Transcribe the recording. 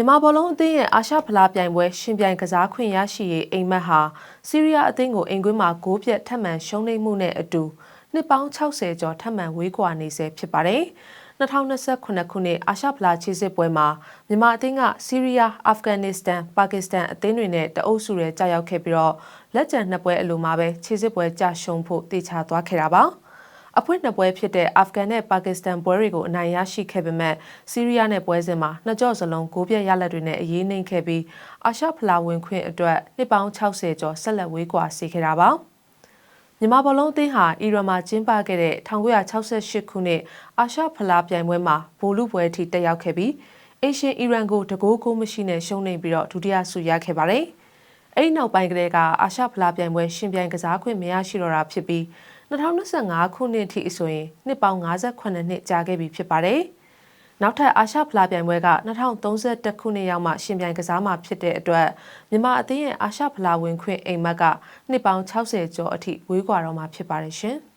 မြန်မာဘောလုံးအသင်းရဲ့အာရှဖလားပြိုင်ပွဲရှင်ပြိုင်ကစားခွင့်ရရှိရေးအိမ်မက်ဟာစီးရီးယားအသင်းကိုအိမ်ကွင်းမှာဂိုးပြတ်ထပ်မံရှုံးနိမ့်မှုနဲ့အတူနှစ်ပေါင်း60ကျော်ထပ်မံဝေးကွာနေဆဲဖြစ်ပါတယ်။2028ခုနှစ်အာရှဖလားခြေစစ်ပွဲမှာမြန်မာအသင်းကစီးရီးယား၊အာဖဂန်နစ္စတန်၊ပါကစ္စတန်အသင်းတွေနဲ့တအုပ်စုရဲကြာရောက်ခဲ့ပြီးတော့လက်ကျန်နှစ်ပွဲအလိုမှာပဲခြေစစ်ပွဲကြာရှုံးဖို့တေချာသွားခဲ့တာပါ။ အဖွင့်နှစ်ပွဲဖြစ်တဲ့အာဖဂန်နဲ့ပါကစ္စတန်ပွဲတွေကိုအနိုင်ရရှိခဲ့ပေမဲ့စီးရီးယားနဲ့ပွဲစဉ်မှာနှစ်ကြော့စလုံးဂိုးပြတ်ရလက်တွေနဲ့အရေးနှိမ်ခဲ့ပြီးအာရှဖလားဝင်ခွင့်အတွက်နှစ်ပေါင်း60ကျော်ဆက်လက်ဝေးကွာစေခဲ့တာပါမြန်မာဘောလုံးအသင်းဟာအီရန်မှာကျင်းပခဲ့တဲ့1968ခုနှစ်အာရှဖလားပြိုင်ပွဲမှာဘိုလ်လူပွဲအထိတက်ရောက်ခဲ့ပြီးအေရှင်အီရန်ကိုတကိုးကိုမရှိနဲ့ရှုံးနေပြီးတော့ဒုတိယဆုရခဲ့ပါတယ်။အဲဒီနောက်ပိုင်းကတည်းကအာရှဖလားပြိုင်ပွဲရှင်ပြိုင်ကစားခွင့်မရရှိတော့တာဖြစ်ပြီး 2025ခုနှစ်အထိဆိုရင်နှစ်ပေါင်း58နှစ်ကြာခဲ့ပြီဖြစ်ပါတယ်။နောက်ထပ်အာရှဖလားပြိုင်ပွဲက2031ခုနှစ်ရောက်မှရှင်ပြိုင်ကစားမှာဖြစ်တဲ့အတွက်မြန်မာအသင်းရဲ့အာရှဖလားဝင်ခွင့်အိမ်မက်ကနှစ်ပေါင်း60ကျော်အထိဝေးကွာတော့မှာဖြစ်ပါတယ်ရှင်။